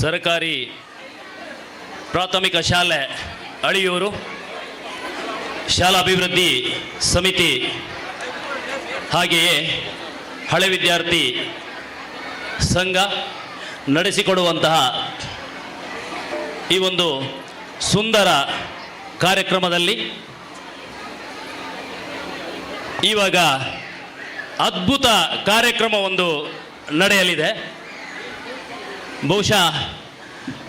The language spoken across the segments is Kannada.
ಸರ್ಕಾರಿ ಪ್ರಾಥಮಿಕ ಶಾಲೆ ಅಳಿಯೂರು ಶಾಲಾ ಅಭಿವೃದ್ಧಿ ಸಮಿತಿ, ಹಾಗೆಯೇ ಹಳೆ ವಿದ್ಯಾರ್ಥಿ ಸಂಘ ನಡೆಸಿಕೊಡುವಂತಹ ಈ ಒಂದು ಸುಂದರ ಕಾರ್ಯಕ್ರಮದಲ್ಲಿ ಇವಾಗ ಅದ್ಭುತ ಕಾರ್ಯಕ್ರಮ ಒಂದು ನಡೆಯಲಿದೆ. ಬಹುಶಃ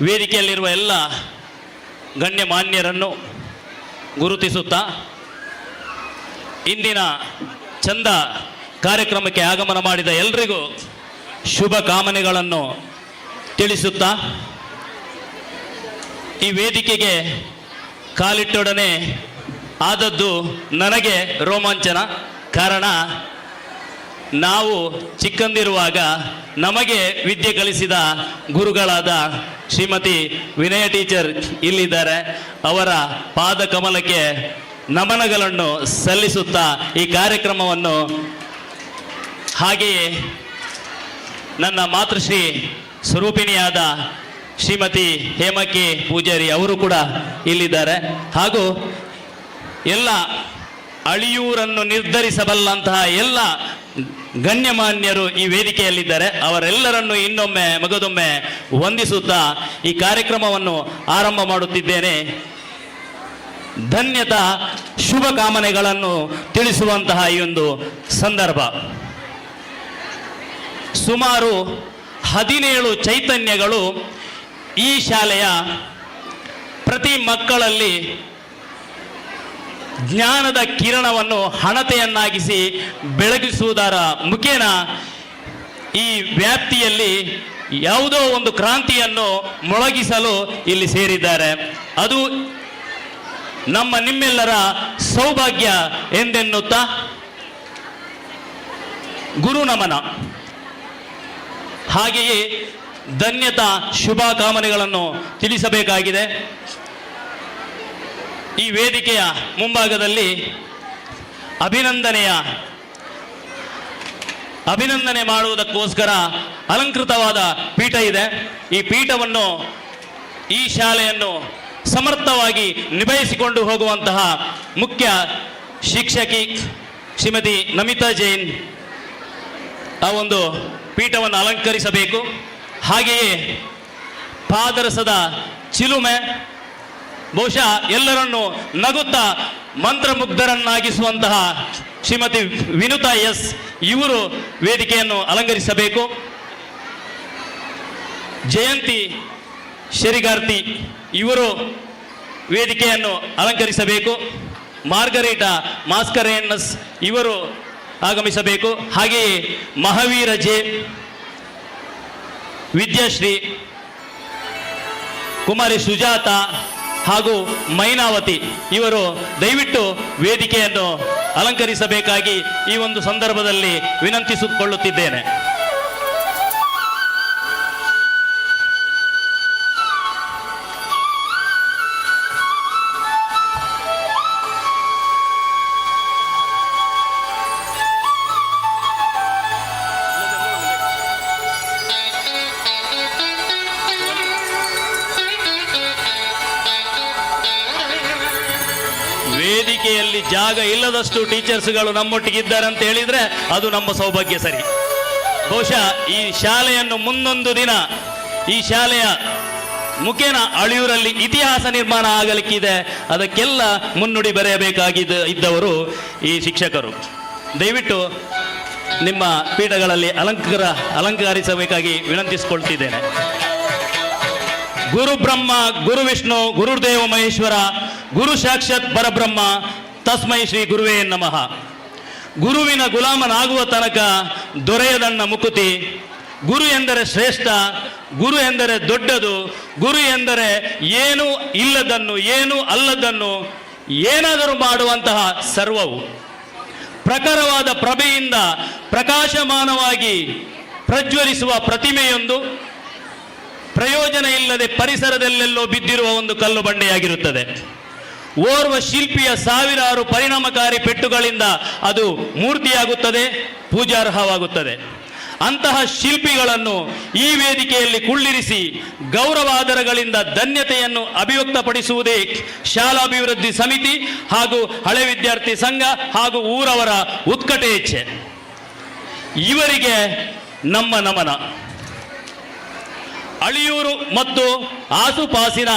ವೇದಿಕೆಯಲ್ಲಿರುವ ಎಲ್ಲ ಗಣ್ಯ ಮಾನ್ಯರನ್ನು ಗುರುತಿಸುತ್ತಾ ಇಂದಿನ ಚಂದ ಕಾರ್ಯಕ್ರಮಕ್ಕೆ ಆಗಮನ ಮಾಡಿದ ಎಲ್ರಿಗೂ ಶುಭ ಕಾಮನೆಗಳನ್ನು ತಿಳಿಸುತ್ತಾ ಈ ವೇದಿಕೆಗೆ ಕಾಲಿಟ್ಟೊಡನೆ ಆದದ್ದು ನನಗೆ ರೋಮಾಂಚನ ಕಾರಣ ನಾವು ಚಿಕ್ಕಂದಿರುವಾಗ ನಮಗೆ ವಿದ್ಯೆ ಕಲಿಸಿದ ಗುರುಗಳಾದ ಶ್ರೀಮತಿ ವಿನಯ ಟೀಚರ್ ಇಲ್ಲಿದ್ದಾರೆ. ಅವರ ಪಾದ ಕಮಲಕ್ಕೆ ನಮನಗಳನ್ನು ಸಲ್ಲಿಸುತ್ತಾ ಈ ಕಾರ್ಯಕ್ರಮವನ್ನು ಹಾಗೆಯೇ ನನ್ನ ಮಾತೃಶ್ರೀ ಸ್ವರೂಪಿಣಿಯಾದ ಶ್ರೀಮತಿ ಹೇಮಕ್ಕಿ ಪೂಜಾರಿ ಅವರು ಕೂಡ ಇಲ್ಲಿದ್ದಾರೆ. ಹಾಗೂ ಎಲ್ಲ ಅಳಿಯೂರನ್ನು ನಿರ್ಧರಿಸಬಲ್ಲಂತಹ ಎಲ್ಲ ಗಣ್ಯಮಾನ್ಯರು ಈ ವೇದಿಕೆಯಲ್ಲಿದ್ದಾರೆ. ಅವರೆಲ್ಲರನ್ನು ಇನ್ನೊಮ್ಮೆ, ಮಗದೊಮ್ಮೆ ವಂದಿಸುತ್ತಾ ಈ ಕಾರ್ಯಕ್ರಮವನ್ನು ಆರಂಭ ಮಾಡುತ್ತಿದ್ದೇನೆ. ಧನ್ಯತಾ ಶುಭ ಕಾಮನೆಗಳನ್ನು ತಿಳಿಸುವಂತಹ ಈ ಒಂದು ಸಂದರ್ಭ. ಸುಮಾರು ಹದಿನೇಳು ಚೈತನ್ಯಗಳು ಈ ಶಾಲೆಯ ಪ್ರತಿ ಮಕ್ಕಳಲ್ಲಿ ಜ್ಞಾನದ ಕಿರಣವನ್ನು ಹಣತೆಯನ್ನಾಗಿಸಿ ಬೆಳಗಿಸುವುದರ ಮುಖೇನ ಈ ವ್ಯಾಪ್ತಿಯಲ್ಲಿ ಯಾವುದೋ ಒಂದು ಕ್ರಾಂತಿಯನ್ನು ಮೊಳಗಿಸಲು ಇಲ್ಲಿ ಸೇರಿದ್ದಾರೆ. ಅದು ನಮ್ಮ ನಿಮ್ಮೆಲ್ಲರ ಸೌಭಾಗ್ಯ ಎಂದೆನ್ನುತ್ತಾ? ಗುರು ನಮನ. ಹಾಗೆಯೇ ಧನ್ಯತಾ ಶುಭಕಾಮನೆಗಳನ್ನು ತಿಳಿಸಬೇಕಾಗಿದೆ. ಈ ವೇದಿಕೆಯ ಮುಂಭಾಗದಲ್ಲಿ ಅಭಿನಂದನೆಯ, ಅಭಿನಂದನೆ ಮಾಡುವುದಕ್ಕೋಸ್ಕರ ಅಲಂಕೃತವಾದ ಪೀಠ ಇದೆ. ಈ ಪೀಠವನ್ನು, ಈ ಶಾಲೆಯನ್ನು ಸಮರ್ಥವಾಗಿ ನಿಭಾಯಿಸಿಕೊಂಡು ಹೋಗುವಂತಹ ಮುಖ್ಯ ಶಿಕ್ಷಕಿ ಶ್ರೀಮತಿ ನಮಿತಾ ಜೈನ್ ಆ ಒಂದು ಪೀಠವನ್ನು ಅಲಂಕರಿಸಬೇಕು. ಹಾಗೆಯೇ ಪಾದರಸದ ಚಿಲುಮೆ ಬಹುಶಃ ಎಲ್ಲರನ್ನು ನಗುತ್ತಾ ಮಂತ್ರಮುಗ್ಧರನ್ನಾಗಿಸುವಂತಹ ಶ್ರೀಮತಿ ವಿನುತಾ ಎಸ್ ಇವರು ವೇದಿಕೆಯನ್ನು ಅಲಂಕರಿಸಬೇಕು. ಜಯಂತಿ, ಶರಿಗಾರ್ತಿ ಇವರು ವೇದಿಕೆಯನ್ನು ಅಲಂಕರಿಸಬೇಕು. ಮಾರ್ಗರೇಟಾ ಮಾಸ್ಕರೇನಸ್ ಇವರು ಆಗಮಿಸಬೇಕು. ಹಾಗೆಯೇ ಮಹಾವೀರ ಜೆ, ವಿದ್ಯಾಶ್ರೀ, ಕುಮಾರಿ ಸುಜಾತ ಹಾಗೂ ಮೈನಾವತಿ ಇವರು ದಯವಿಟ್ಟು ವೇದಿಕೆಯನ್ನು ಅಲಂಕರಿಸಬೇಕಾಗಿ ಈ ಒಂದು ಸಂದರ್ಭದಲ್ಲಿ ವಿನಂತಿಸಿಕೊಳ್ಳುತ್ತಿದ್ದೇನೆ. ವೇದಿಕೆಯಲ್ಲಿ ಜಾಗ ಇಲ್ಲದಷ್ಟು ಟೀಚರ್ಸ್ಗಳು ನಮ್ಮೊಟ್ಟಿಗಿದ್ದಾರೆ ಅಂತ ಹೇಳಿದ್ರೆ ಅದು ನಮ್ಮ ಸೌಭಾಗ್ಯ ಸರಿ. ಬಹುಶಃ ಈ ಶಾಲೆಯನ್ನು ಮುಂದೊಂದು ದಿನ ಈ ಶಾಲೆಯ ಮುಖೇನ ಅಳಿಯೂರಲ್ಲಿ ಇತಿಹಾಸ ನಿರ್ಮಾಣ ಆಗಲಿಕ್ಕಿದೆ. ಅದಕ್ಕೆಲ್ಲ ಮುನ್ನುಡಿ ಬರೆಯಬೇಕಾಗಿದ್ದ ಇದ್ದವರು ಈ ಶಿಕ್ಷಕರು. ದಯವಿಟ್ಟು ನಿಮ್ಮ ಪೀಠಗಳಲ್ಲಿ ಅಲಂಕಾರ ಅಲಂಕರಿಸಬೇಕಾಗಿ ವಿನಂತಿಸಿಕೊಳ್ತಿದ್ದೇನೆ. ಗುರು ಬ್ರಹ್ಮ ಗುರು ವಿಷ್ಣು ಗುರುದೇವ ಮಹೇಶ್ವರ, ಗುರು ಸಾಕ್ಷಾತ್ ಪರಬ್ರಹ್ಮ ತಸ್ಮೈ ಶ್ರೀ ಗುರುವೇ ನಮಃ. ಗುರುವಿನ ಗುಲಾಮನಾಗುವ ತನಕ ದೊರೆಯದನ್ನ ಮುಕುತಿ. ಗುರು ಎಂದರೆ ಶ್ರೇಷ್ಠ, ಗುರು ಎಂದರೆ ದೊಡ್ಡದು, ಗುರು ಎಂದರೆ ಏನು ಇಲ್ಲದನ್ನು, ಏನು ಅಲ್ಲದನ್ನು ಏನಾದರೂ ಮಾಡುವಂತಹ ಸರ್ವವು. ಪ್ರಖರವಾದ ಪ್ರಭೆಯಿಂದ ಪ್ರಕಾಶಮಾನವಾಗಿ ಪ್ರಜ್ವಲಿಸುವ ಪ್ರತಿಮೆಯೊಂದು, ಪ್ರಯೋಜನ ಇಲ್ಲದೆ ಪರಿಸರದಲ್ಲೆಲ್ಲೋ ಬಿದ್ದಿರುವ ಒಂದು ಕಲ್ಲು ಬಂಡೆಯಾಗಿರುತ್ತದೆ. ಓರ್ವ ಶಿಲ್ಪಿಯ ಸಾವಿರಾರು ಪರಿಣಾಮಕಾರಿ ಪೆಟ್ಟುಗಳಿಂದ ಅದು ಮೂರ್ತಿಯಾಗುತ್ತದೆ, ಪೂಜಾರ್ಹವಾಗುತ್ತದೆ. ಅಂತಹ ಶಿಲ್ಪಿಗಳನ್ನು ಈ ವೇದಿಕೆಯಲ್ಲಿ ಕುಳ್ಳಿರಿಸಿ ಗೌರವಾದರಗಳಿಂದ ಧನ್ಯತೆಯನ್ನು ಅಭಿವ್ಯಕ್ತಪಡಿಸುವುದೇ ಶಾಲಾಭಿವೃದ್ಧಿ ಸಮಿತಿ ಹಾಗೂ ಹಳೆ ವಿದ್ಯಾರ್ಥಿ ಸಂಘ ಹಾಗೂ ಊರವರ ಉತ್ಕಟ ಇಚ್ಛೆ. ಇವರಿಗೆ ನಮ್ಮ ನಮನ. ಅಳಿಯೂರು ಮತ್ತು ಆಸುಪಾಸಿನ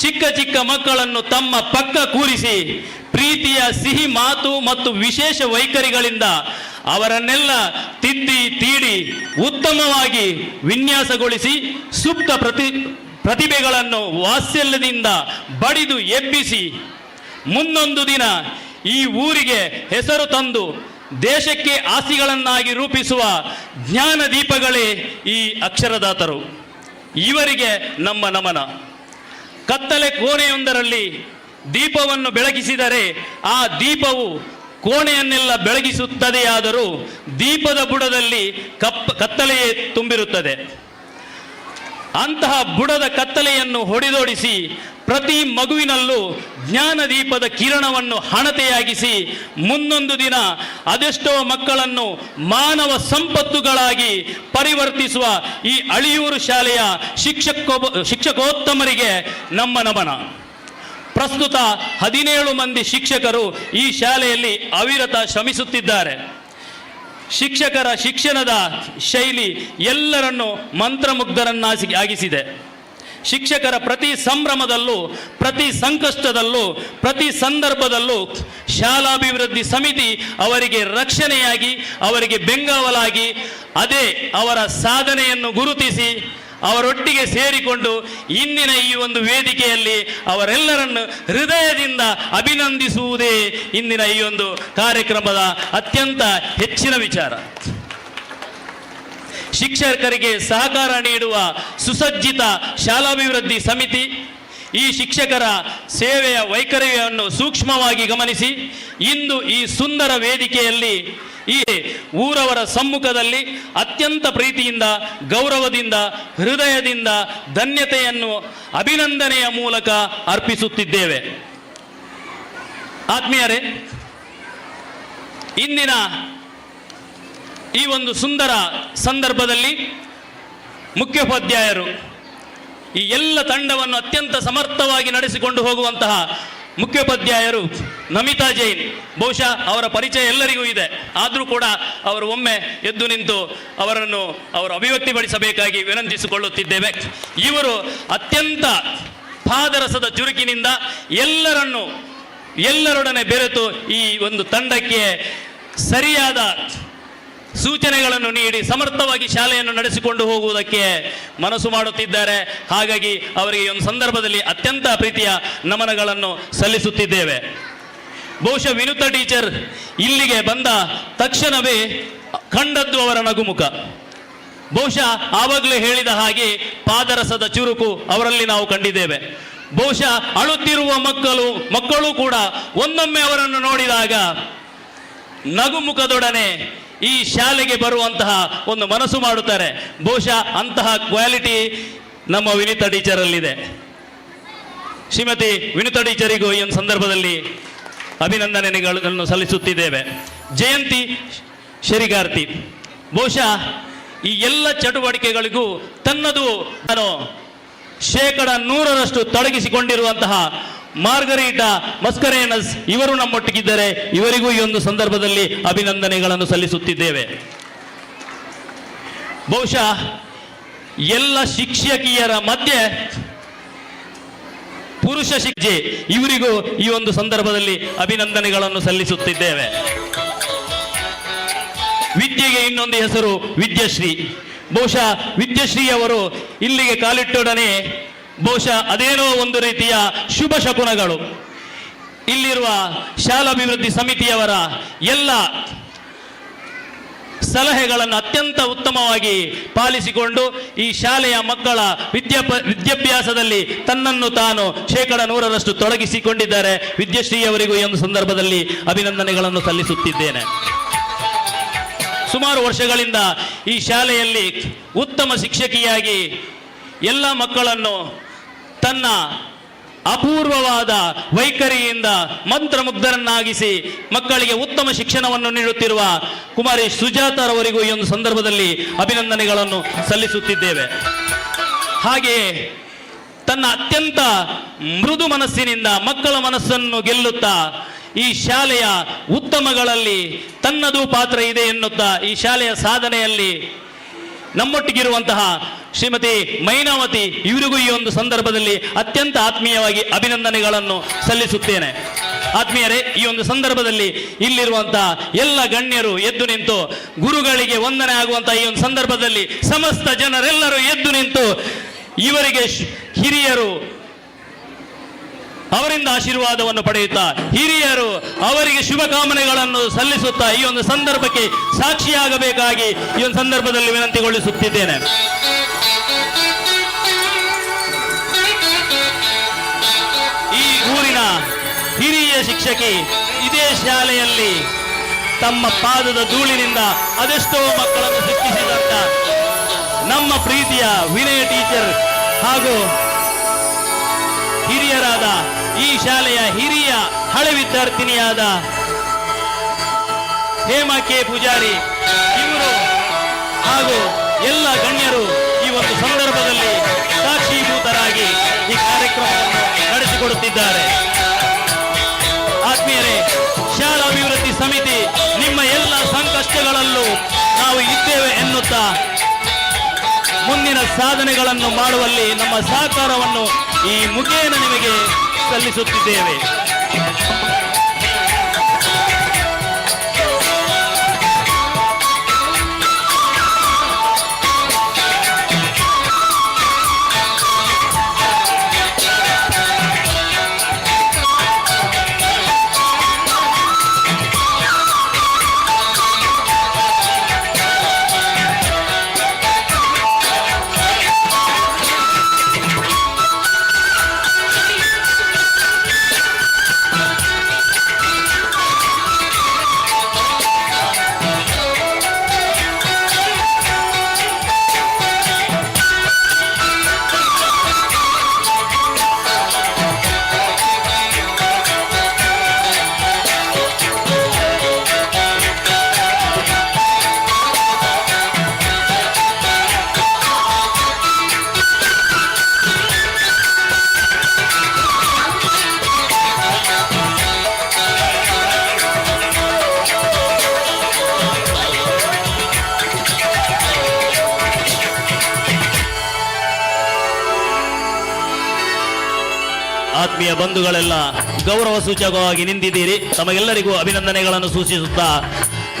ಚಿಕ್ಕ ಚಿಕ್ಕ ಮಕ್ಕಳನ್ನು ತಮ್ಮ ಪಕ್ಕ ಕೂರಿಸಿ ಪ್ರೀತಿಯ ಸಿಹಿ ಮಾತು ಮತ್ತು ವಿಶೇಷ ವೈಖರಿಗಳಿಂದ ಅವರನ್ನೆಲ್ಲ ತಿದ್ದಿ, ತೀಡಿ, ಉತ್ತಮವಾಗಿ ವಿನ್ಯಾಸಗೊಳಿಸಿ ಸೂಕ್ತ ಪ್ರತಿ, ಪ್ರತಿಭೆಗಳನ್ನು ವಾತ್ಸಲ್ಯದಿಂದ ಬಡಿದು ಎಬ್ಬಿಸಿ ಮುಂದೊಂದು ದಿನ ಈ ಊರಿಗೆ ಹೆಸರು ತಂದು ದೇಶಕ್ಕೆ ಆಸಿಗಳನ್ನಾಗಿ ರೂಪಿಸುವ ಜ್ಞಾನ ದೀಪಗಳೇ ಈ ಅಕ್ಷರದಾತರು. ಇವರಿಗೆ ನಮ್ಮ ನಮನ. ಕತ್ತಲೆ ಕೋಣೆಯೊಂದರಲ್ಲಿ ದೀಪವನ್ನು ಬೆಳಗಿಸಿದರೆ ಆ ದೀಪವು ಕೋಣೆಯನ್ನೆಲ್ಲ ಬೆಳಗಿಸುತ್ತದೆಯಾದರೂ ದೀಪದ ಬುಡದಲ್ಲಿ ಕಪ್ಪ ಕತ್ತಲೆಯೇ ತುಂಬಿರುತ್ತದೆ. ಅಂತಹ ಬುಡದ ಕತ್ತಲೆಯನ್ನು ಹೊಡೆದೋಡಿಸಿ ಪ್ರತಿ ಮಗುವಿನಲ್ಲೂ ಜ್ಞಾನದೀಪದ ಕಿರಣವನ್ನು ಹಣತೆಯಾಗಿಸಿ ಮುಂದೊಂದು ದಿನ ಅದೆಷ್ಟೋ ಮಕ್ಕಳನ್ನು ಮಾನವ ಸಂಪತ್ತುಗಳಾಗಿ ಪರಿವರ್ತಿಸುವ ಈ ಅಳಿಯೂರು ಶಾಲೆಯ ಶಿಕ್ಷಕೋ ಶಿಕ್ಷಕೋತ್ತಮರಿಗೆ ನಮ್ಮ ನಮನ. ಪ್ರಸ್ತುತ ಹದಿನೇಳು ಮಂದಿ ಶಿಕ್ಷಕರು ಈ ಶಾಲೆಯಲ್ಲಿ ಅವಿರತ ಶ್ರಮಿಸುತ್ತಿದ್ದಾರೆ. ಶಿಕ್ಷಕರ ಶಿಕ್ಷಣದ ಶೈಲಿ ಎಲ್ಲರನ್ನು ಮಂತ್ರಮುಗ್ಧರನ್ನಾಗಿ ಆಗಿಸಿದೆ. ಶಿಕ್ಷಕರ ಪ್ರತಿ ಸಂಭ್ರಮದಲ್ಲೂ, ಪ್ರತಿ ಸಂಕಷ್ಟದಲ್ಲೂ, ಪ್ರತಿ ಸಂದರ್ಭದಲ್ಲೂ ಶಾಲಾಭಿವೃದ್ಧಿ ಸಮಿತಿ ಅವರಿಗೆ ರಕ್ಷಣೆಯಾಗಿ, ಅವರಿಗೆ ಬೆಂಗಾವಲಾಗಿ, ಅದೇ ಅವರ ಸಾಧನೆಯನ್ನು ಗುರುತಿಸಿ, ಅವರೊಟ್ಟಿಗೆ ಸೇರಿಕೊಂಡು ಇಂದಿನ ಈ ಒಂದು ವೇದಿಕೆಯಲ್ಲಿ ಅವರೆಲ್ಲರನ್ನು ಹೃದಯದಿಂದ ಅಭಿನಂದಿಸುವುದೇ ಇಂದಿನ ಈ ಒಂದು ಕಾರ್ಯಕ್ರಮದ ಅತ್ಯಂತ ಹೆಚ್ಚಿನ ವಿಚಾರ. ಶಿಕ್ಷಕರಿಗೆ ಸಹಕಾರ ನೀಡುವ ಸುಸಜ್ಜಿತ ಶಾಲಾಭಿವೃದ್ಧಿ ಸಮಿತಿ. ಈ ಶಿಕ್ಷಕರ ಸೇವೆಯ ವೈಖರಿಯನ್ನು ಸೂಕ್ಷ್ಮವಾಗಿ ಗಮನಿಸಿ, ಇಂದು ಈ ಸುಂದರ ವೇದಿಕೆಯಲ್ಲಿ ಈ ಊರವರ ಸಮ್ಮುಖದಲ್ಲಿ ಅತ್ಯಂತ ಪ್ರೀತಿಯಿಂದ, ಗೌರವದಿಂದ, ಹೃದಯದಿಂದ ಧನ್ಯತೆಯನ್ನು ಅಭಿನಂದನೆಯ ಮೂಲಕ ಅರ್ಪಿಸುತ್ತಿದ್ದೇವೆ. ಆತ್ಮೀಯರೇ, ಇಂದಿನ ಈ ಒಂದು ಸುಂದರ ಸಂದರ್ಭದಲ್ಲಿ ಮುಖ್ಯೋಪಾಧ್ಯಾಯರು ಈ ಎಲ್ಲ ತಂಡವನ್ನು ಅತ್ಯಂತ ಸಮರ್ಥವಾಗಿ ನಡೆಸಿಕೊಂಡು ಹೋಗುವಂತಹ ಮುಖ್ಯೋಪಾಧ್ಯಾಯರು ನಮಿತಾ ಜೈನ್. ಬಹುಶಃ ಅವರ ಪರಿಚಯ ಎಲ್ಲರಿಗೂ ಇದೆ. ಆದರೂ ಕೂಡ ಅವರು ಒಮ್ಮೆ ಎದ್ದು ನಿಂತು ಅವರನ್ನು ಅವರು ಅಭಿವ್ಯಕ್ತಿಪಡಿಸಬೇಕಾಗಿ ವಿನಂತಿಸಿಕೊಳ್ಳುತ್ತಿದ್ದೇವೆ. ಇವರು ಅತ್ಯಂತ ಪಾದರಸದ ಚುರುಕಿನಿಂದ ಎಲ್ಲರನ್ನು ಎಲ್ಲರೊಡನೆ ಬೆರೆತು ಈ ಒಂದು ತಂಡಕ್ಕೆ ಸರಿಯಾದ ಸೂಚನೆಗಳನ್ನು ನೀಡಿ ಸಮರ್ಥವಾಗಿ ಶಾಲೆಯನ್ನು ನಡೆಸಿಕೊಂಡು ಹೋಗುವುದಕ್ಕೆ ಮನಸ್ಸು ಮಾಡುತ್ತಿದ್ದಾರೆ. ಹಾಗಾಗಿ ಅವರಿಗೆ ಒಂದು ಸಂದರ್ಭದಲ್ಲಿ ಅತ್ಯಂತ ಪ್ರೀತಿಯ ನಮನಗಳನ್ನು ಸಲ್ಲಿಸುತ್ತಿದ್ದೇವೆ. ಬಹುಶಃ ವಿನುತ ಟೀಚರ್ ಇಲ್ಲಿಗೆ ಬಂದ ತಕ್ಷಣವೇ ಕಂಡದ್ದು ಅವರ ನಗುಮುಖ. ಬಹುಶಃ ಆವಾಗಲೇ ಹೇಳಿದ ಹಾಗೆ ಪಾದರಸದ ಚುರುಕು ಅವರಲ್ಲಿ ನಾವು ಕಂಡಿದ್ದೇವೆ. ಬಹುಶಃ ಅಳುತ್ತಿರುವ ಮಕ್ಕಳು ಮಕ್ಕಳು ಕೂಡ ಒಂದೊಮ್ಮೆ ಅವರನ್ನು ನೋಡಿದಾಗ ನಗುಮುಖದೊಡನೆ ಈ ಶಾಲೆಗೆ ಬರುವಂತಹ ಒಂದು ಮನಸ್ಸು ಮಾಡುತ್ತಾರೆ. ಬಹುಶಃ ಅಂತಹ ಕ್ವಾಲಿಟಿ ನಮ್ಮ ವಿನಿತಾ ಟೀಚರಲ್ಲಿದೆ. ಶ್ರೀಮತಿ ವಿನೀತ ಟೀಚರಿಗೂ ಈ ಒಂದು ಸಂದರ್ಭದಲ್ಲಿ ಅಭಿನಂದನೆಗಳನ್ನು ಸಲ್ಲಿಸುತ್ತಿದ್ದೇವೆ. ಜಯಂತಿ ಶರಿಗಾರ್ತಿ. ಬಹುಶಃ ಈ ಎಲ್ಲ ಚಟುವಟಿಕೆಗಳಿಗೂ ತನ್ನದು ನಾನು ಶೇಕಡ ನೂರರಷ್ಟು ತೊಡಗಿಸಿಕೊಂಡಿರುವಂತಹ ಮಾರ್ಗರೀಟಾ, ಮಸ್ಕರೇನಸ್ ಇವರು ನಮ್ಮೊಟ್ಟಿಗಿದ್ದರೆ ಇವರಿಗೂ ಈ ಒಂದು ಸಂದರ್ಭದಲ್ಲಿ ಅಭಿನಂದನೆಗಳನ್ನು ಸಲ್ಲಿಸುತ್ತಿದ್ದೇವೆ. ಬಹುಶಃ ಎಲ್ಲ ಶಿಕ್ಷಕಿಯರ ಮಧ್ಯೆ ಪುರುಷ ಶಿಕ್ಷೆ ಇವರಿಗೂ ಈ ಒಂದು ಸಂದರ್ಭದಲ್ಲಿ ಅಭಿನಂದನೆಗಳನ್ನು ಸಲ್ಲಿಸುತ್ತಿದ್ದೇವೆ. ವಿದ್ಯೆಗೆ ಇನ್ನೊಂದು ಹೆಸರು ವಿದ್ಯಶ್ರೀ. ಬಹುಶಃ ವಿದ್ಯಶ್ರೀ ಅವರು ಇಲ್ಲಿಗೆ ಕಾಲಿಟ್ಟೊಡನೆ ಬಹುಶಃ ಅದೇನೋ ಒಂದು ರೀತಿಯ ಶುಭ ಶಕುನಗಳು. ಇಲ್ಲಿರುವ ಶಾಲಾಭಿವೃದ್ಧಿ ಸಮಿತಿಯವರ ಎಲ್ಲ ಸಲಹೆಗಳನ್ನು ಅತ್ಯಂತ ಉತ್ತಮವಾಗಿ ಪಾಲಿಸಿಕೊಂಡು ಈ ಶಾಲೆಯ ಮಕ್ಕಳ ವಿದ್ಯಾಪ ವಿದ್ಯಾಭ್ಯಾಸದಲ್ಲಿ ತನ್ನನ್ನು ತಾನು ಶೇಕಡ ನೂರರಷ್ಟು ತೊಡಗಿಸಿಕೊಂಡಿದ್ದಾರೆ. ವಿದ್ಯಶ್ರೀ ಅವರಿಗೂ ಈ ಒಂದು ಸಂದರ್ಭದಲ್ಲಿ ಅಭಿನಂದನೆಗಳನ್ನು ಸಲ್ಲಿಸುತ್ತಿದ್ದೇನೆ. ಸುಮಾರು ವರ್ಷಗಳಿಂದ ಈ ಶಾಲೆಯಲ್ಲಿ ಉತ್ತಮ ಶಿಕ್ಷಕಿಯಾಗಿ ಎಲ್ಲ ಮಕ್ಕಳನ್ನು ತನ್ನ ಅಪೂರ್ವವಾದ ವೈಖರಿಯಿಂದ ಮಂತ್ರಮುಗ್ಧರನ್ನಾಗಿಸಿ ಮಕ್ಕಳಿಗೆ ಉತ್ತಮ ಶಿಕ್ಷಣವನ್ನು ನೀಡುತ್ತಿರುವ ಕುಮಾರಿ ಸುಜಾತಾರವರಿಗೂ ಈ ಒಂದು ಸಂದರ್ಭದಲ್ಲಿ ಅಭಿನಂದನೆಗಳನ್ನು ಸಲ್ಲಿಸುತ್ತಿದ್ದೇವೆ. ಹಾಗೆಯೇ ತನ್ನ ಅತ್ಯಂತ ಮೃದು ಮನಸ್ಸಿನಿಂದ ಮಕ್ಕಳ ಮನಸ್ಸನ್ನು ಗೆಲ್ಲುತ್ತಾ ಈ ಶಾಲೆಯ ಉತ್ತಮಗಳಲ್ಲಿ ತನ್ನದು ಪಾತ್ರ ಇದೆ ಎನ್ನುತ್ತಾ ಈ ಶಾಲೆಯ ಸಾಧನೆಯಲ್ಲಿ ನಮ್ಮೊಟ್ಟಿಗಿರುವಂತಹ ಶ್ರೀಮತಿ ಮೈನಾವತಿ, ಇವರಿಗೂ ಈ ಒಂದು ಸಂದರ್ಭದಲ್ಲಿ ಅತ್ಯಂತ ಆತ್ಮೀಯವಾಗಿ ಅಭಿನಂದನೆಗಳನ್ನು ಸಲ್ಲಿಸುತ್ತೇನೆ. ಆತ್ಮೀಯರೇ, ಈ ಒಂದು ಸಂದರ್ಭದಲ್ಲಿ ಇಲ್ಲಿರುವಂತಹ ಎಲ್ಲ ಗಣ್ಯರು ಎದ್ದು ನಿಂತು, ಗುರುಗಳಿಗೆ ವಂದನೆ ಆಗುವಂತಹ ಈ ಒಂದು ಸಂದರ್ಭದಲ್ಲಿ ಸಮಸ್ತ ಜನರೆಲ್ಲರೂ ಎದ್ದು ನಿಂತು, ಇವರಿಗೆ ಹಿರಿಯರು ಅವರಿಂದ ಆಶೀರ್ವಾದವನ್ನು ಪಡೆಯುತ್ತಾ ಹಿರಿಯರು ಅವರಿಗೆ ಶುಭಕಾಮನೆಗಳನ್ನು ಸಲ್ಲಿಸುತ್ತಾ ಈ ಒಂದು ಸಂದರ್ಭಕ್ಕೆ ಸಾಕ್ಷಿಯಾಗಬೇಕಾಗಿ ಈ ಒಂದು ಸಂದರ್ಭದಲ್ಲಿ ವಿನಂತಿಗೊಳಿಸುತ್ತಿದ್ದೇನೆ. ಈ ಊರಿನ ಹಿರಿಯ ಶಿಕ್ಷಕಿ ಇದೇ ಶಾಲೆಯಲ್ಲಿ ತಮ್ಮ ಪಾದದ ಧೂಳಿನಿಂದ ಅದೆಷ್ಟೋ ಮಕ್ಕಳನ್ನು ಶಿಕ್ಷಿಸಿದಂತ ನಮ್ಮ ಪ್ರೀತಿಯ ವಿನಯ ಟೀಚರ್ ಹಾಗೂ ಹಿರಿಯರಾದ ಈ ಶಾಲೆಯ ಹಿರಿಯ ಹಳೆ ವಿದ್ಯಾರ್ಥಿನಿಯಾದ ಹೇಮ ಕೆ ಪೂಜಾರಿ. ಇವರು ಹಾಗೂ ಎಲ್ಲ ಗಣ್ಯರು ಈ ಒಂದು ಸಂದರ್ಭದಲ್ಲಿ ಸಾಕ್ಷೀಭೂತರಾಗಿ ಈ ಕಾರ್ಯಕ್ರಮವನ್ನು ನಡೆಸಿಕೊಡುತ್ತಿದ್ದಾರೆ. ಆತ್ಮೀಯರೇ, ಶಾಲಾ ಅಭಿವೃದ್ಧಿ ಸಮಿತಿ ನಿಮ್ಮ ಎಲ್ಲ ಸಂಕಷ್ಟಗಳಲ್ಲೂ ನಾವು ಇದ್ದೇವೆ ಎನ್ನುತ್ತಾ ಮುಂದಿನ ಸಾಧನೆಗಳನ್ನು ಮಾಡುವಲ್ಲಿ ನಮ್ಮ ಸಹಕಾರವನ್ನು ಈ ಮುಖೇನ ನಿಮಗೆ ಸಲ್ಲಿಸುತ್ತಿದ್ದೇವೆ ಆತ್ಮೀಯ ಬಂಧುಗಳೆಲ್ಲ ಗೌರವ ಸೂಚಕವಾಗಿ ನಿಂತಿದ್ದೀರಿ. ತಮಗೆಲ್ಲರಿಗೂ ಅಭಿನಂದನೆಗಳನ್ನು ಸೂಚಿಸುತ್ತಾ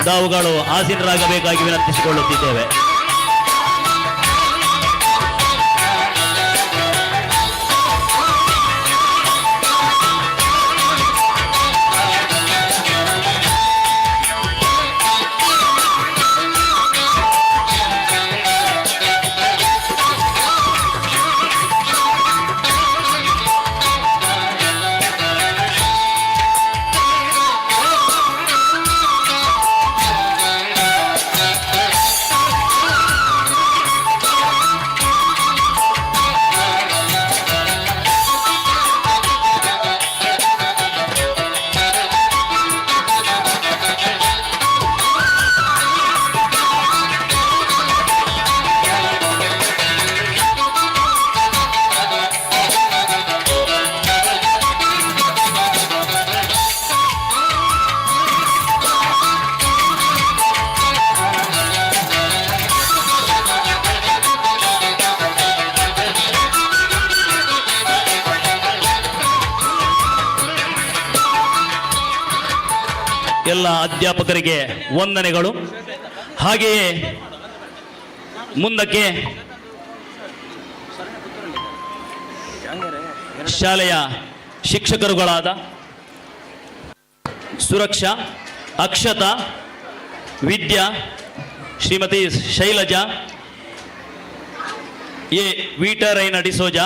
ದಾವುಗಳು ಆಸೀನರಾಗಬೇಕಾಗಿ ವಿನಂತಿಸಿಕೊಳ್ಳುತ್ತಿದ್ದೇವೆ. ಎಲ್ಲ ಅಧ್ಯಾಪಕರಿಗೆ ವಂದನೆಗಳು. ಹಾಗೆಯೇ ಮುಂದಕ್ಕೆ ಶಾಲೆಯ ಶಿಕ್ಷಕರುಗಳಾದ ಸುರಕ್ಷಾ, ಅಕ್ಷತಾ, ವಿದ್ಯಾ, ಶ್ರೀಮತಿ ಶೈಲಜಾ, ಎ. ವೀಟರೈನ ಡಿಸೋಜ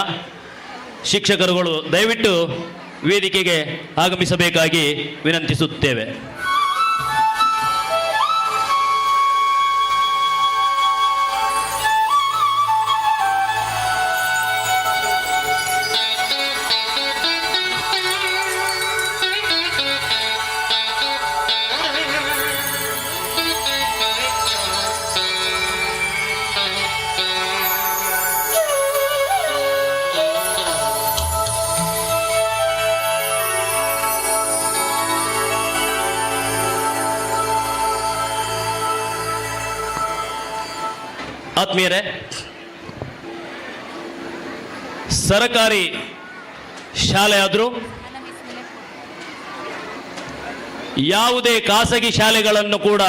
ಶಿಕ್ಷಕರುಗಳು ದಯವಿಟ್ಟು ವೇದಿಕೆಗೆ ಆಗಮಿಸಬೇಕಾಗಿ ವಿನಂತಿಸುತ್ತೇವೆ. ಆತ್ಮೀಯರೇ ಸರಕಾರಿ ಶಾಲೆ ಆದರೂ ಯಾವುದೇ ಖಾಸಗಿ ಶಾಲೆಗಳನ್ನು ಕೂಡ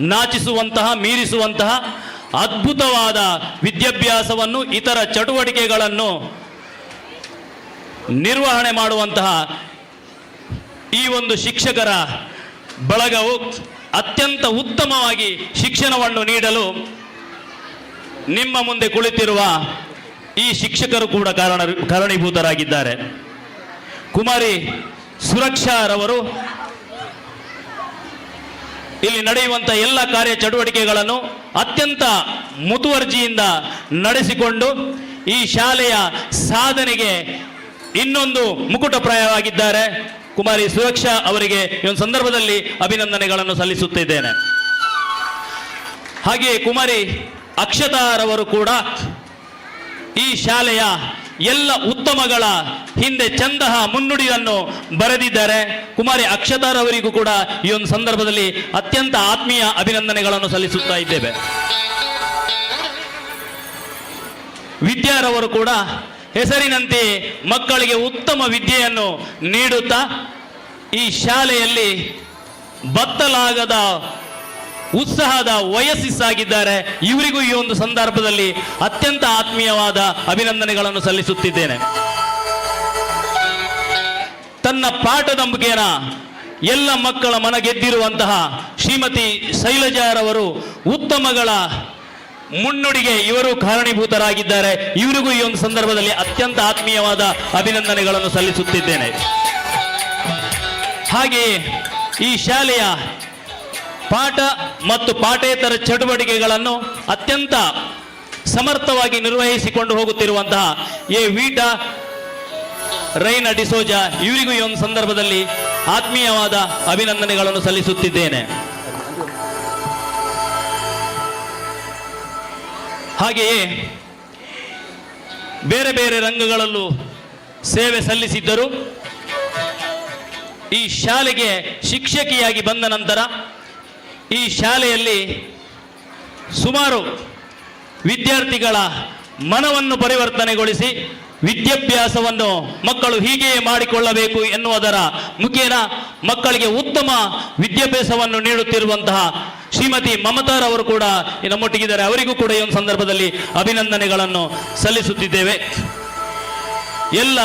ನಾಚಿಸುವಂತಹ, ಮೀರಿಸುವಂತಹ ಅದ್ಭುತವಾದ ವಿದ್ಯಾಭ್ಯಾಸವನ್ನು, ಇತರ ಚಟುವಟಿಕೆಗಳನ್ನು ನಿರ್ವಹಣೆ ಮಾಡುವಂತಹ ಈ ಒಂದು ಶಿಕ್ಷಕರ ಬಳಗವು ಅತ್ಯಂತ ಉತ್ತಮವಾಗಿ ಶಿಕ್ಷಣವನ್ನು ನೀಡಲು ನಿಮ್ಮ ಮುಂದೆ ಕುಳಿತಿರುವ ಈ ಶಿಕ್ಷಕರು ಕೂಡ ಕಾರಣ ಕಾರಣೀಭೂತರಾಗಿದ್ದಾರೆ. ಕುಮಾರಿ ಸುರಕ್ಷಾರವರು ಇಲ್ಲಿ ನಡೆಯುವಂಥ ಎಲ್ಲ ಕಾರ್ಯ ಚಟುವಟಿಕೆಗಳನ್ನು ಅತ್ಯಂತ ಮುತುವರ್ಜಿಯಿಂದ ನಡೆಸಿಕೊಂಡು ಈ ಶಾಲೆಯ ಸಾಧನೆಗೆ ಇನ್ನೊಂದು ಮುಕುಟಪ್ರಾಯವಾಗಿದ್ದಾರೆ ಕುಮಾರಿ ಸುರಕ್ಷಾ ಅವರಿಗೆ ಈ ಒಂದು ಸಂದರ್ಭದಲ್ಲಿ ಅಭಿನಂದನೆಗಳನ್ನು ಸಲ್ಲಿಸುತ್ತಿದ್ದೇನೆ. ಹಾಗೆಯೇ ಕುಮಾರಿ ಅಕ್ಷತಾರವರು ಕೂಡ ಈ ಶಾಲೆಯ ಎಲ್ಲ ಉತ್ತಮಗಳ ಹಿಂದೆ ಚಂದಹ ಮುನ್ನುಡಿಯನ್ನು ಬರೆದಿದ್ದಾರೆ. ಕುಮಾರಿ ಅಕ್ಷತಾರವರಿಗೂ ಕೂಡ ಈ ಒಂದು ಸಂದರ್ಭದಲ್ಲಿ ಅತ್ಯಂತ ಆತ್ಮೀಯ ಅಭಿನಂದನೆಗಳನ್ನು ಸಲ್ಲಿಸುತ್ತಾ ಇದ್ದೇವೆ. ವಿದ್ಯಾರವರು ಕೂಡ ಹೆಸರಿನಂತೆ ಮಕ್ಕಳಿಗೆ ಉತ್ತಮ ವಿದ್ಯೆಯನ್ನು ನೀಡುತ್ತಾ ಈ ಶಾಲೆಯಲ್ಲಿ ಬತ್ತಲಾಗದ ಉತ್ಸಾಹದ ವಯಸ್ಸಿಸಾಗಿದ್ದಾರೆ. ಇವರಿಗೂ ಈ ಒಂದು ಸಂದರ್ಭದಲ್ಲಿ ಅತ್ಯಂತ ಆತ್ಮೀಯವಾದ ಅಭಿನಂದನೆಗಳನ್ನು ಸಲ್ಲಿಸುತ್ತಿದ್ದೇನೆ. ತನ್ನ ಪಾಠದ ಮುಖೇನ ಎಲ್ಲ ಮಕ್ಕಳ ಮನ ಗೆದ್ದಿರುವಂತಹ ಶ್ರೀಮತಿ ಶೈಲಜಾರವರು ಉತ್ತಮಗಳ ಮುನ್ನುಡಿಗೆ ಇವರು ಕಾರಣೀಭೂತರಾಗಿದ್ದಾರೆ. ಇವರಿಗೂ ಈ ಒಂದು ಸಂದರ್ಭದಲ್ಲಿ ಅತ್ಯಂತ ಆತ್ಮೀಯವಾದ ಅಭಿನಂದನೆಗಳನ್ನು ಸಲ್ಲಿಸುತ್ತಿದ್ದೇನೆ. ಹಾಗೆಯೇ ಈ ಶಾಲೆಯ ಪಾಠ ಮತ್ತು ಪಾಠೇತರ ಚಟುವಟಿಕೆಗಳನ್ನು ಅತ್ಯಂತ ಸಮರ್ಥವಾಗಿ ನಿರ್ವಹಿಸಿಕೊಂಡು ಹೋಗುತ್ತಿರುವಂತಹ ಎ ವೀಟ ರೈನ ಡಿಸೋಜ, ಇವರಿಗೂ ಈ ಒಂದು ಸಂದರ್ಭದಲ್ಲಿ ಆತ್ಮೀಯವಾದ ಅಭಿನಂದನೆಗಳನ್ನು ಸಲ್ಲಿಸುತ್ತಿದ್ದೇನೆ. ಹಾಗೆಯೇ ಬೇರೆ ಬೇರೆ ರಂಗಗಳಲ್ಲೂ ಸೇವೆ ಸಲ್ಲಿಸಿದ್ದರು. ಈ ಶಾಲೆಗೆ ಶಿಕ್ಷಕಿಯಾಗಿ ಬಂದ ನಂತರ ಈ ಶಾಲೆಯಲ್ಲಿ ಸುಮಾರು ವಿದ್ಯಾರ್ಥಿಗಳ ಮನವನ್ನು ಪರಿವರ್ತನೆಗೊಳಿಸಿ ವಿದ್ಯಾಭ್ಯಾಸವನ್ನು ಮಕ್ಕಳು ಹೀಗೆಯೇ ಮಾಡಿಕೊಳ್ಳಬೇಕು ಎನ್ನುವುದರ ಮುಖೇನ ಮಕ್ಕಳಿಗೆ ಉತ್ತಮ ವಿದ್ಯಾಭ್ಯಾಸವನ್ನು ನೀಡುತ್ತಿರುವಂತಹ ಶ್ರೀಮತಿ ಮಮತಾರವರು ಕೂಡ ನಮ್ಮೊಟ್ಟಿಗಿದ್ದಾರೆ. ಅವರಿಗೂ ಕೂಡ ಈ ಒಂದು ಸಂದರ್ಭದಲ್ಲಿ ಅಭಿನಂದನೆಗಳನ್ನು ಸಲ್ಲಿಸುತ್ತಿದ್ದೇವೆ. ಎಲ್ಲ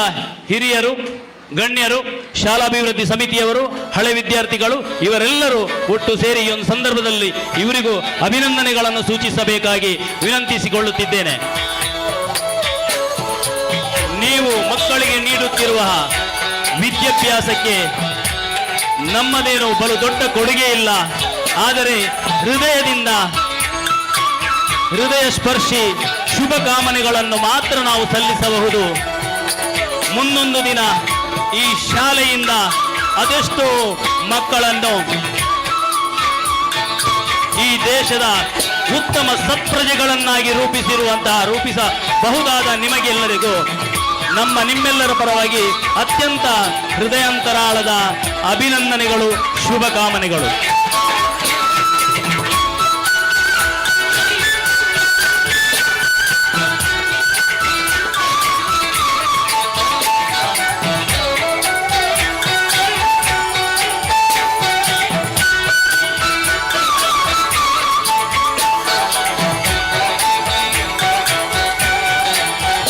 ಹಿರಿಯರು ಗಣ್ಯರು, ಶಾಲಾಭಿವೃದ್ಧಿ ಸಮಿತಿಯವರು, ಹಳೆ ವಿದ್ಯಾರ್ಥಿಗಳು, ಇವರೆಲ್ಲರೂ ಒಟ್ಟು ಸೇರಿ ಈ ಒಂದು ಸಂದರ್ಭದಲ್ಲಿ ಇವರಿಗೂ ಅಭಿನಂದನೆಗಳನ್ನು ಸೂಚಿಸಬೇಕಾಗಿ ವಿನಂತಿಸಿಕೊಳ್ಳುತ್ತಿದ್ದೇನೆ. ನೀವು ಮಕ್ಕಳಿಗೆ ನೀಡುತ್ತಿರುವ ವಿದ್ಯಾಭ್ಯಾಸಕ್ಕೆ ನಮ್ಮದೇನು ಬಲು ದೊಡ್ಡ ಕೊಡುಗೆ ಇಲ್ಲ, ಆದರೆ ಹೃದಯದಿಂದ ಹೃದಯ ಸ್ಪರ್ಶಿ ಶುಭಕಾಮನೆಗಳನ್ನು ಮಾತ್ರ ನಾವು ಸಲ್ಲಿಸಬಹುದು. ಮುಂದೊಂದು ದಿನ ಈ ಶಾಲೆಯಿಂದ ಅದೆಷ್ಟು ಮಕ್ಕಳನ್ನು ಈ ದೇಶದ ಉತ್ತಮ ಸತ್ಪ್ರಜೆಗಳನ್ನಾಗಿ ರೂಪಿಸಿರುವಂತಹ, ರೂಪಿಸಬಹುದಾದ ನಿಮಗೆಲ್ಲರಿಗೂ ನಮ್ಮ ನಿಮ್ಮೆಲ್ಲರ ಪರವಾಗಿ ಅತ್ಯಂತ ಹೃದಯಾಂತರಾಳದ ಅಭಿನಂದನೆಗಳು, ಶುಭಕಾಮನೆಗಳು.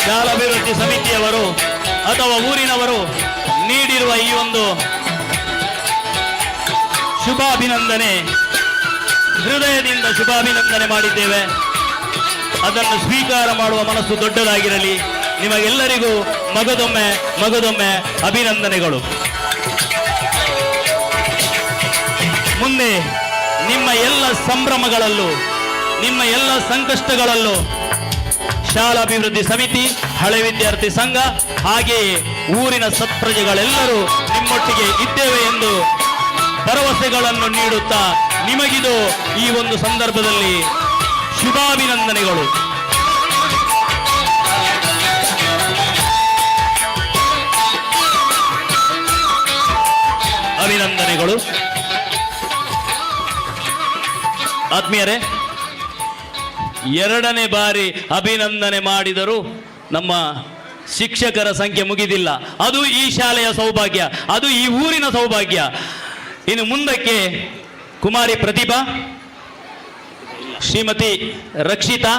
ಶಾಲಾಭಿವೃದ್ಧಿ ಸಮಿತಿಯವರು ಅಥವಾ ಊರಿನವರು ನೀಡಿರುವ ಈ ಒಂದು ಶುಭಾಭಿನಂದನೆ, ಹೃದಯದಿಂದ ಶುಭಾಭಿನಂದನೆ ಮಾಡಿದ್ದೇವೆ. ಅದನ್ನು ಸ್ವೀಕಾರ ಮಾಡುವ ಮನಸ್ಸು ದೊಡ್ಡದಾಗಿರಲಿ. ನಿಮಗೆಲ್ಲರಿಗೂ ಮಗದೊಮ್ಮೆ ಮಗದೊಮ್ಮೆ ಅಭಿನಂದನೆಗಳು. ಮುಂದೆ ನಿಮ್ಮ ಎಲ್ಲ ಸಂಭ್ರಮಗಳಲ್ಲೂ, ನಿಮ್ಮ ಎಲ್ಲ ಸಂಕಷ್ಟಗಳಲ್ಲೂ ಶಾಲಾಭಿವೃದ್ಧಿ ಸಮಿತಿ, ಹಳೆ ವಿದ್ಯಾರ್ಥಿ ಸಂಘ ಹಾಗೆಯೇ ಊರಿನ ಸತ್ಪ್ರಜೆಗಳೆಲ್ಲರೂ ನಿಮ್ಮೊಟ್ಟಿಗೆ ಇದ್ದೇವೆ ಎಂದು ಭರವಸೆಗಳನ್ನು ನೀಡುತ್ತಾ ನಿಮಗಿದು ಈ ಒಂದು ಸಂದರ್ಭದಲ್ಲಿ ಶುಭಾಭಿನಂದನೆಗಳು. ಅಭಿನಂದನೆಗಳು. ಆತ್ಮೀಯರೇ ಎರಡನೇ ಬಾರಿ ಅಭಿನಂದನೆ ಮಾಡಿದರು ನಮ್ಮ ಶಿಕ್ಷಕರ ಸಂಖ್ಯೆ ಮುಗಿದಿಲ್ಲ. ಅದು ಈ ಶಾಲೆಯ ಸೌಭಾಗ್ಯ, ಅದು ಈ ಊರಿನ ಸೌಭಾಗ್ಯ. ಇನ್ನು ಮುಂದಕ್ಕೆ ಕುಮಾರಿ ಪ್ರತಿಭಾ, ಶ್ರೀಮತಿ ರಕ್ಷಿತಾ,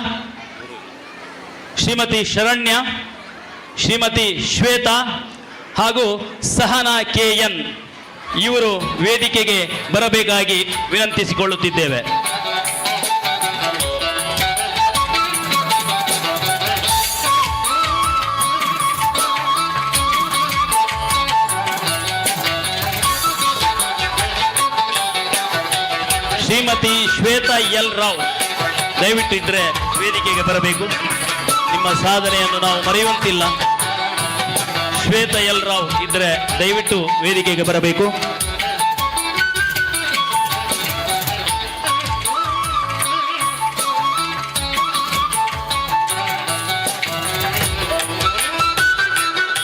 ಶ್ರೀಮತಿ ಶರಣ್ಯ, ಶ್ರೀಮತಿ ಶ್ವೇತಾ ಹಾಗೂ ಸಹನಾ ಕೆ ಎನ್ ಇವರು ವೇದಿಕೆಗೆ ಬರಬೇಕಾಗಿ ವಿನಂತಿಸಿಕೊಳ್ಳುತ್ತಿದ್ದೇವೆ. ಶ್ರೀಮತಿ ಶ್ವೇತಾ ಎಲ್ ರಾವ್. ದಯವಿಟ್ಟು ಇದ್ರೆ ವೇದಿಕೆಗೆ ಬರಬೇಕು. ನಿಮ್ಮ ಸಾಧನೆಯನ್ನು ನಾವು ಮರೆಯುವಂತಿಲ್ಲ. ಶ್ವೇತಾ ಎಲ್ ರಾವ್ ಇದ್ರೆ ದಯವಿಟ್ಟು ವೇದಿಕೆಗೆ ಬರಬೇಕು.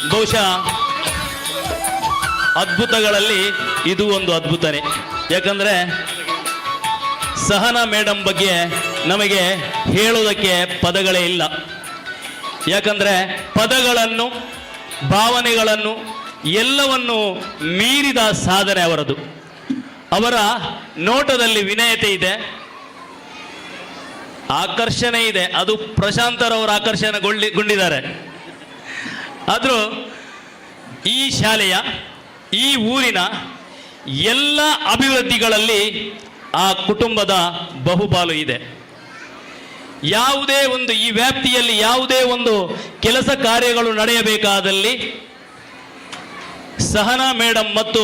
ಬಹುಶಃ ಅದ್ಭುತಗಳಲ್ಲಿ ಇದು ಒಂದು ಅದ್ಭುತನೇ. ಯಾಕಂದ್ರೆ ಸಹನಾ ಮೇಡಮ್ ಬಗ್ಗೆ ನಮಗೆ ಹೇಳುವುದಕ್ಕೆ ಪದಗಳೇ ಇಲ್ಲ. ಯಾಕಂದ್ರೆ ಪದಗಳನ್ನು, ಭಾವನೆಗಳನ್ನು ಎಲ್ಲವನ್ನು ಮೀರಿದ ಸಾಧನೆ ಅವರದು. ಅವರ ನೋಟದಲ್ಲಿ ವಿನಯತೆ ಇದೆ, ಆಕರ್ಷಣೆ ಇದೆ. ಅದು ಪ್ರಶಾಂತರವರು ಆಕರ್ಷಣೆಗೊಳ್ಳಿ ಗೊಂಡಿದ್ದಾರೆ ಆದರೂ ಈ ಶಾಲೆಯ, ಈ ಊರಿನ ಎಲ್ಲ ಅಭಿವೃದ್ಧಿಗಳಲ್ಲಿ ಆ ಕುಟುಂಬದ ಬಹುಪಾಲು ಇದೆ. ಯಾವುದೇ ಒಂದು ಈ ವ್ಯಾಪ್ತಿಯಲ್ಲಿ ಯಾವುದೇ ಒಂದು ಕೆಲಸ ಕಾರ್ಯಗಳು ನಡೆಯಬೇಕಾದಲ್ಲಿ ಸಹನಾ ಮೇಡಮ್ ಮತ್ತು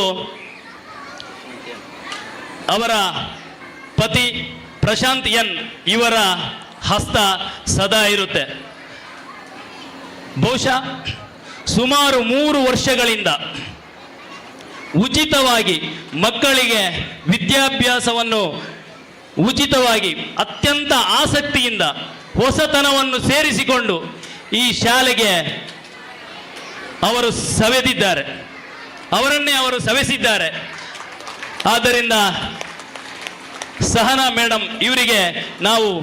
ಅವರ ಪತಿ ಪ್ರಶಾಂತ್ ಎನ್ ಇವರ ಹಸ್ತ ಸದಾ ಇರುತ್ತೆ. ಬಹುಶಃ ಸುಮಾರು ಮೂರು ವರ್ಷಗಳಿಂದ ಉಚಿತವಾಗಿ ಮಕ್ಕಳಿಗೆ ವಿದ್ಯಾಭ್ಯಾಸವನ್ನು ಉಚಿತವಾಗಿ ಅತ್ಯಂತ ಆಸಕ್ತಿಯಿಂದ ಹೊಸತನವನ್ನು ಸೇರಿಸಿಕೊಂಡು ಈ ಶಾಲೆಗೆ ಅವರು ಸವೆದಿದ್ದಾರೆ. ಅವರನ್ನೇ ಅವರು ಸವೆಸಿದ್ದಾರೆ. ಆದ್ದರಿಂದ ಸಹನಾ ಮೇಡಮ್ ಇವರಿಗೆ ನಾವು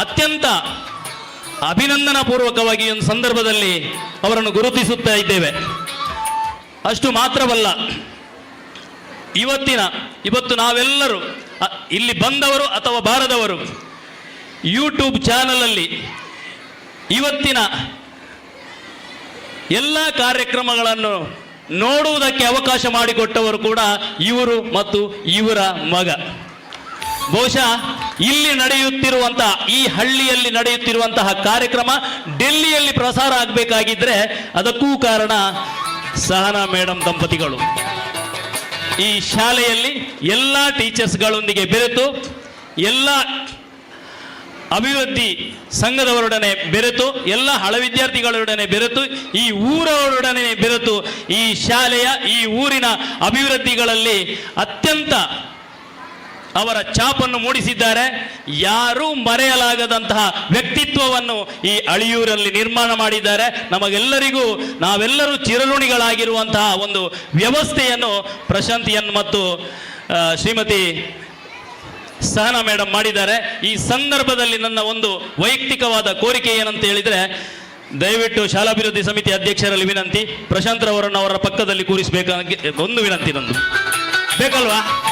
ಅತ್ಯಂತ ಅಭಿನಂದನಾ ಪೂರ್ವಕವಾಗಿ ಒಂದು ಸಂದರ್ಭದಲ್ಲಿ ಅವರನ್ನು ಗುರುತಿಸುತ್ತಾ ಇದ್ದೇವೆ. ಅಷ್ಟು ಮಾತ್ರವಲ್ಲ ಇವತ್ತಿನ, ಇವತ್ತು ನಾವೆಲ್ಲರೂ ಇಲ್ಲಿ ಬಂದವರು ಅಥವಾ ಬಾರದವರು ಯೂಟ್ಯೂಬ್ ಚಾನಲಲ್ಲಿ ಇವತ್ತಿನ ಎಲ್ಲ ಕಾರ್ಯಕ್ರಮಗಳನ್ನು ನೋಡುವುದಕ್ಕೆ ಅವಕಾಶ ಮಾಡಿಕೊಟ್ಟವರು ಕೂಡ ಇವರು ಮತ್ತು ಇವರ ಮಗ. ಬಹುಶಃ ಇಲ್ಲಿ ನಡೆಯುತ್ತಿರುವಂತಹ, ಈ ಹಳ್ಳಿಯಲ್ಲಿ ನಡೆಯುತ್ತಿರುವಂತಹ ಕಾರ್ಯಕ್ರಮ ಡೆಲ್ಲಿಯಲ್ಲಿ ಪ್ರಸಾರ ಆಗಬೇಕಾಗಿದ್ರೆ ಅದಕ್ಕೂ ಕಾರಣ ಸಹನಾ ಮೇಡಮ್ ದಂಪತಿಗಳು. ಈ ಶಾಲೆಯಲ್ಲಿ ಎಲ್ಲ ಟೀಚರ್ಸ್ಗಳೊಂದಿಗೆ ಬೆರೆತು, ಎಲ್ಲ ಅಭಿವೃದ್ಧಿ ಸಂಘದವರೊಡನೆ ಬೆರೆತು, ಎಲ್ಲ ಹಳ ವಿದ್ಯಾರ್ಥಿಗಳೊಡನೆ ಬೆರೆತು, ಈ ಊರವರೊಡನೆ ಬೆರೆತು ಈ ಶಾಲೆಯ, ಈ ಊರಿನ ಅಭಿವೃದ್ಧಿಗಳಲ್ಲಿ ಅತ್ಯಂತ ಅವರ ಛಾಪನ್ನು ಮೂಡಿಸಿದ್ದಾರೆ. ಯಾರೂ ಮರೆಯಲಾಗದಂತಹ ವ್ಯಕ್ತಿತ್ವವನ್ನು ಈ ಅಳಿಯೂರಲ್ಲಿ ನಿರ್ಮಾಣ ಮಾಡಿದ್ದಾರೆ. ನಮಗೆಲ್ಲರಿಗೂ, ನಾವೆಲ್ಲರೂ ಚಿರಋಣಿಗಳಾಗಿರುವಂತಹ ಒಂದು ವ್ಯವಸ್ಥೆಯನ್ನು ಪ್ರಶಾಂತ್ ಎನ್ ಮತ್ತು ಶ್ರೀಮತಿ ಸಹನಾ ಮೇಡಮ್ ಮಾಡಿದ್ದಾರೆ. ಈ ಸಂದರ್ಭದಲ್ಲಿ ನನ್ನ ಒಂದು ವೈಯಕ್ತಿಕವಾದ ಕೋರಿಕೆ ಏನಂತ ಹೇಳಿದರೆ, ದಯವಿಟ್ಟು ಶಾಲಾಭಿವೃದ್ಧಿ ಸಮಿತಿ ಅಧ್ಯಕ್ಷರಲ್ಲಿ ವಿನಂತಿ. ಪ್ರಶಾಂತ್ ರವರನ್ನು ಅವರ ಪಕ್ಕದಲ್ಲಿ ಕೂರಿಸಬೇಕಾಗಿ, ಒಂದು ವಿನಂತಿ ನಂದು. ಬೇಕಲ್ವಾ?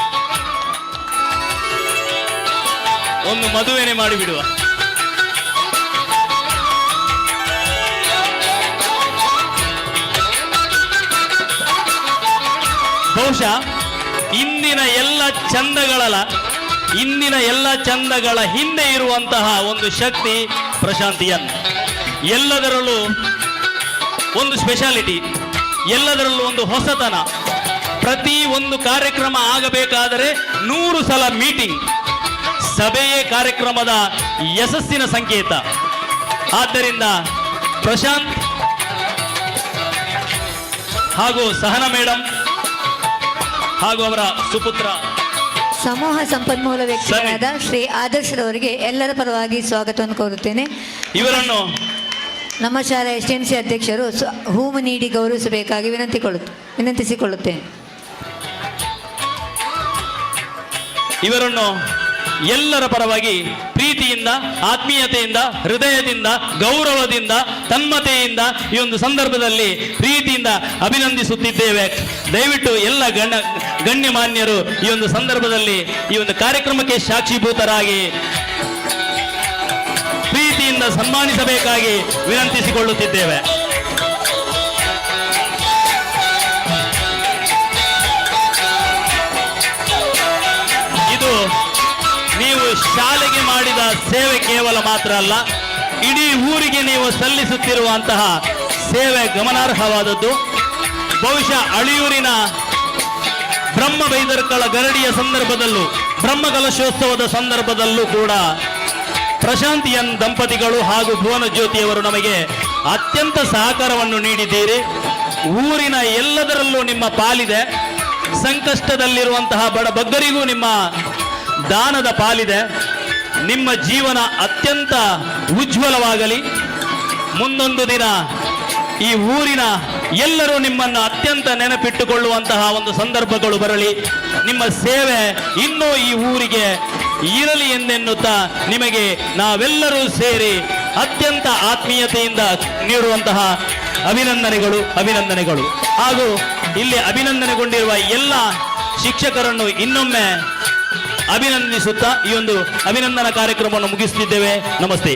ಒಂದು ಮದುವೆನೆ ಮಾಡಿಬಿಡುವ. ಬಹುಶಃ ಇಂದಿನ ಎಲ್ಲ ಚಂದಗಳಲ್ಲ, ಇಂದಿನ ಎಲ್ಲ ಚಂದಗಳ ಹಿಂದೆ ಇರುವಂತಹ ಒಂದು ಶಕ್ತಿ ಪ್ರಶಾಂತಿಯನ್. ಎಲ್ಲದರಲ್ಲೂ ಒಂದು ಸ್ಪೆಷಾಲಿಟಿ, ಎಲ್ಲದರಲ್ಲೂ ಒಂದು ಹೊಸತನ. ಪ್ರತಿ ಒಂದು ಕಾರ್ಯಕ್ರಮ ಆಗಬೇಕಾದರೆ ನೂರು ಸಲ ಮೀಟಿಂಗ್. ಸಭೆಯೇ ಕಾರ್ಯಕ್ರಮದ ಯಶಸ್ಸಿನ ಸಂಕೇತ. ಆದ್ದರಿಂದ ಪ್ರಶಾಂತ್ ಹಾಗೂ ಸಹನ ಮೇಡಮ್ ಹಾಗೂ ಅವರ ಸುಪುತ್ರ ಸಮೂಹ ಸಂಪನ್ಮೂಲ ವ್ಯಕ್ತಿಗಳಾದ ಶ್ರೀ ಆದರ್ಶರವರಿಗೆ ಎಲ್ಲರ ಪರವಾಗಿ ಸ್ವಾಗತವನ್ನು ಕೋರುತ್ತೇನೆ. ಇವರನ್ನು ನಮ್ಮ ಶಾಲೆ ಎಸ್ ಎಂ ಸಿ ಅಧ್ಯಕ್ಷರು ಹೂಮ ಹೂವು ನೀಡಿ ಗೌರವಿಸಬೇಕಾಗಿ ವಿನಂತಿ ವಿನಂತಿಸಿಕೊಳ್ಳುತ್ತೇನೆ. ಇವರನ್ನು ಎಲ್ಲರ ಪರವಾಗಿ ಪ್ರೀತಿಯಿಂದ, ಆತ್ಮೀಯತೆಯಿಂದ, ಹೃದಯದಿಂದ, ಗೌರವದಿಂದ ತನ್ಮತೆಯಿಂದ ಈ ಒಂದು ಸಂದರ್ಭದಲ್ಲಿ ಪ್ರೀತಿಯಿಂದ ಅಭಿನಂದಿಸುತ್ತಿದ್ದೇವೆ. ದಯವಿಟ್ಟು ಎಲ್ಲ ಗಣ್ಯ ಗಣ್ಯಮಾನ್ಯರು ಈ ಒಂದು ಸಂದರ್ಭದಲ್ಲಿ ಈ ಒಂದು ಕಾರ್ಯಕ್ರಮಕ್ಕೆ ಸಾಕ್ಷಿಭೂತರಾಗಿ ಪ್ರೀತಿಯಿಂದ ಸನ್ಮಾನಿಸಬೇಕಾಗಿ ವಿನಂತಿಸಿಕೊಳ್ಳುತ್ತಿದ್ದೇವೆ. ಶಾಲೆಗೆ ಮಾಡಿದ ಸೇವೆ ಕೇವಲ ಮಾತ್ರ ಅಲ್ಲ, ಇಡೀ ಊರಿಗೆ ನೀವು ಸಲ್ಲಿಸುತ್ತಿರುವಂತಹ ಸೇವೆ ಗಮನಾರ್ಹವಾದದ್ದು. ಬಹುಶಃ ಅಳಿಯೂರಿನ ಬ್ರಹ್ಮ ಬೈದರ್ಕಳ ಗರಡಿಯ ಸಂದರ್ಭದಲ್ಲೂ, ಬ್ರಹ್ಮ ಕಲಶೋತ್ಸವದ ಸಂದರ್ಭದಲ್ಲೂ ಕೂಡ ಪ್ರಶಾಂತಿಯನ್ ದಂಪತಿಗಳು ಹಾಗೂ ಭುವನ ಜ್ಯೋತಿಯವರು ನಮಗೆ ಅತ್ಯಂತ ಸಹಕಾರವನ್ನು ನೀಡಿದ್ದೀರಿ. ಊರಿನ ಎಲ್ಲದರಲ್ಲೂ ನಿಮ್ಮ ಪಾಲಿದೆ. ಸಂಕಷ್ಟದಲ್ಲಿರುವಂತಹ ಬಡ ಬಗ್ಗರಿಗೂ ನಿಮ್ಮ ದಾನದ ಪಾಲಿದೆ. ನಿಮ್ಮ ಜೀವನ ಅತ್ಯಂತ ಉಜ್ವಲವಾಗಲಿ. ಮುಂದೊಂದು ದಿನ ಈ ಊರಿನ ಎಲ್ಲರೂ ನಿಮ್ಮನ್ನು ಅತ್ಯಂತ ನೆನಪಿಟ್ಟುಕೊಳ್ಳುವಂತಹ ಒಂದು ಸಂದರ್ಭಗಳು ಬರಲಿ. ನಿಮ್ಮ ಸೇವೆ ಇನ್ನೂ ಈ ಊರಿಗೆ ಇರಲಿ ಎಂದೆನ್ನುತ್ತಾ ನಿಮಗೆ ನಾವೆಲ್ಲರೂ ಸೇರಿ ಅತ್ಯಂತ ಆತ್ಮೀಯತೆಯಿಂದ ನೀಡುವಂತಹ ಅಭಿನಂದನೆಗಳು ಅಭಿನಂದನೆಗಳು. ಹಾಗೂ ಇಲ್ಲಿ ಅಭಿನಂದನೆಗೊಂಡಿರುವ ಎಲ್ಲ ಶಿಕ್ಷಕರನ್ನು ಇನ್ನೊಮ್ಮೆ ಅಭಿನಂದಿಸುತ್ತಾ ಈ ಒಂದು ಅಭಿನಂದನಾ ಕಾರ್ಯಕ್ರಮವನ್ನು ಮುಗಿಸುತ್ತಿದ್ದೇವೆ ನಮಸ್ತೆ.